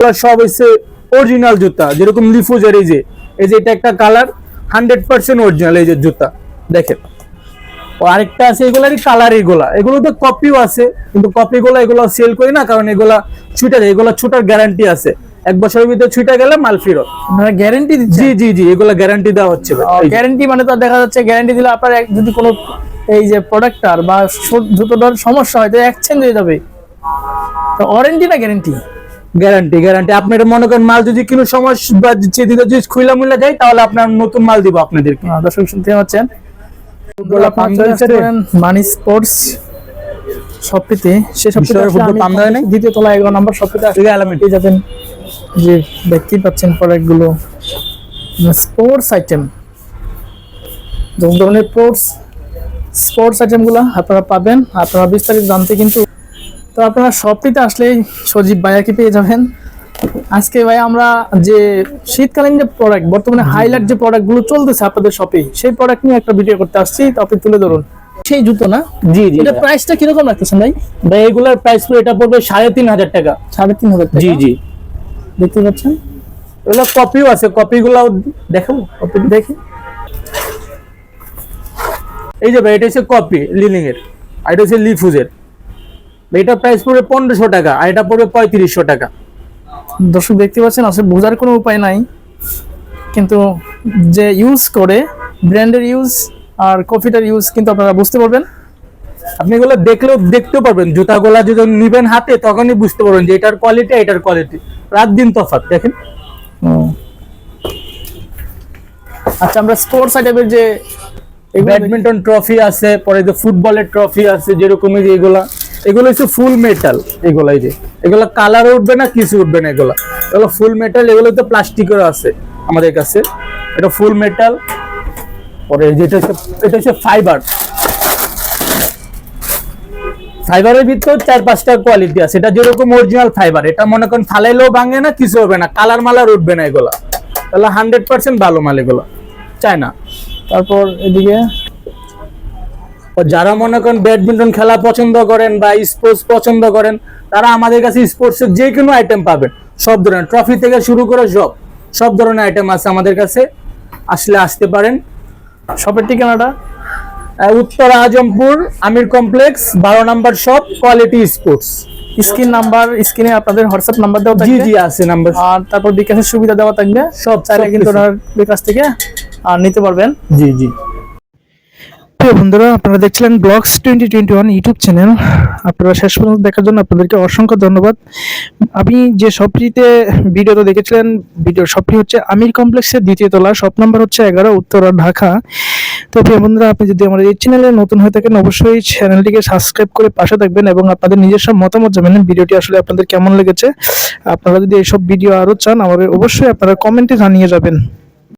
এগুলো সব হচ্ছে অরিজিনাল জুতা যেরকম লিফুজের এই যে এই যে এটা একটা কালার হান্ড্রেড পার্সেন্ট অরিজিনাল এই যে জুতা দেখেন। ও আরেকটা আছে এগুলারই কালার এগুলা। এগুলোতে কপিও আছে কিন্তু কপি গুলো এগুলো সেল করি না কারণ এগুলা ছুটে যায় এগুলো ছুটার গ্যারান্টি আছে। এক বছরের ভিতরে ছুটে গেলে মাল ফেরত। আপনারা গ্যারেন্টি জি দিচ্ছেন? জি জি এগুলো গ্যারান্টি দেওয়া হচ্ছে। গ্যারেন্টি মানে তো দেখা যাচ্ছে গ্যারান্টি দিলে আপনার যদি কোনো এই যে প্রোডাক্টটার বা জুতোটার সমস্যা হয় তো এক্সচেঞ্জ হয়ে যাবে। তো ওয়ারেন্টি না গ্যারেন্টি গ্যারান্টি গ্যারান্টি। আপনার মনে করেন মাল যদি কোনো সমস্যা বা চেদিতে যদি খুইলা মুইলা যায় তাহলে আপনার নতুন মাল দিব আপনাদেরকে। দর্শক শুনতে পাচ্ছেন? মানি স্পোর্টস শপটিতে সে শপটিতে? দ্বিতীয় তলা এগারো নম্বর শপটিতে আসলে যাবেন যে দেখতেই পাচ্ছেন প্রোডাক্টগুলো স্পোর্টস আইটেম ধরনের স্পোর্টস স্পোর্টস আইটেমগুলো আপনারা পাবেন। আপনারা বিস্তারিত জানতে কিন্তু তো আপনারা শপটিতে আসলেই সজীব ভাইয়াকে পেয়ে যাবেন? আজকে ভাই আমরা যে শীতকালীন যে প্রোডাক্ট বর্তমানে হাইলাইট যে প্রোডাক্টগুলো চলতেছে আপনাদের শপে সেই প্রোডাক্ট নিয়ে একটা ভিডিও করতে আসছি। তো আপনি তুলে ধরুন। সেই জুতো না? জি জি এটা প্রাইসটা কীরকম রাখতেছেন ভাই? ভাই এগুলার প্রাইস এটা পড়বে সাড়ে তিন হাজার টাকা। সাড়ে তিন হাজার জি জি। দেখতে পাচ্ছেন? এগুলো কপিও আছে কপিগুলো দেখাবো কপি দেখি। এই যে ভাই এটা হচ্ছে কপি লিলিং এর আর এটা হচ্ছে লিফুজের এটা প্রাইস পড়বে পনেরোশো টাকা আর এটা পড়বে পঁয়ত্রিশশো টাকা। দর্শক দেখতে পাচ্ছেন আসলে বোঝার কোনো উপায় নাই। কিন্তু যে ইউজ করে ব্র্যান্ডের ইউজ আর কফিটার ইউজ কিন্তু আপনারা বুঝতে পারবেন। আপনি এগুলো দেখলেও দেখতেও পারবেন জুতাগুলা যদি নিবেন হাতে তখনই বুঝতে পারবেন যে এটার কোয়ালিটি এটার কোয়ালিটি রাত দিন তফাৎ দেখেন। আচ্ছা আমরা স্পোর্টস আইটেমের যে ব্যাডমিন্টন ট্রফি আছে পরে যে ফুটবলের ট্রফি আছে যেরকম এই যে এগুলা। এগুলো হচ্ছে ফুল মেটাল এগুলো যে। এগুলো কালার উঠবে না, কিছু উঠবে না এগুলো। এগুলো ফুল মেটাল এগুলো তো প্লাস্টিকের আছে আমাদের কাছে। এটা ফুল মেটাল পরে যেটা হচ্ছে, এটা হচ্ছে ফাইবার ফাইবারের ভিতর চার পাঁচটা কোয়ালিটি আছে। এটা যেরকম অরিজিনাল ফাইবার এটা মনে করেন ফালাইলেও ভাঙে না, কিছু হবে না। কালার মালার উঠবে না এগুলা। তাহলে হান্ড্রেড পার্সেন্ট ভালো মাল এগুলো। চায় না তারপর এদিকে যারা মনে করেন ব্যাডমিন্টন খেলা পছন্দ করেন বা স্পোর্টস পছন্দ করেন তারা আমাদের কাছে স্পোর্টসের যে কোনো আইটেম পাবেন। সব ধরনের ট্রফি থেকে শুরু করে সব সব ধরনের আইটেম আছে আমাদের কাছে। আসলে আসতে পারেন। শপের ঠিকানাটা? উত্তর আজমপুর আমির কমপ্লেক্স বারো number shop quality sports screen number স্ক্রিনে আপনাদের হোয়াটসঅ্যাপ নাম্বার দেওয়া জি থাকবে। জি আছে নাম্বার। আর তারপর বিকাশের সুবিধা দেওয়া থাকবে। সব চাইলে কিন্তু কিছু। ওনার বিকাশ থেকে আর নিতে পারবেন। জি জি। প্রিয় বন্ধুরা, আপনারা দেখছিলেন blogs twenty twenty one YouTube channel. আপনারা শেষ পর্যন্ত দেখার জন্য আপনাদেরকে অসংখ্য ধন্যবাদ। আপনি যে শপটিতে ভিডিওটা দেখেছিলেন ভিডিও শপটি হচ্ছে আমির কমপ্লেক্সের দ্বিতীয় তলা, শপ নাম্বার হচ্ছে এগারো, উত্তরা, ঢাকা। তো প্রিয় বন্ধুরা, আপনি যদি আমাদের এই চ্যানেলে নতুন হয়ে থাকেন, অবশ্যই চ্যানেলটিকে সাবস্ক্রাইব করে পাশে থাকবেন এবং আপনাদের নিজস্ব মতামত জানাবেন, ভিডিওটি আসলে আপনাদের কেমন লেগেছে। আপনারা যদি এইসব ভিডিও আরও চান, আমাদের অবশ্যই আপনারা কমেন্টে জানিয়ে যাবেন।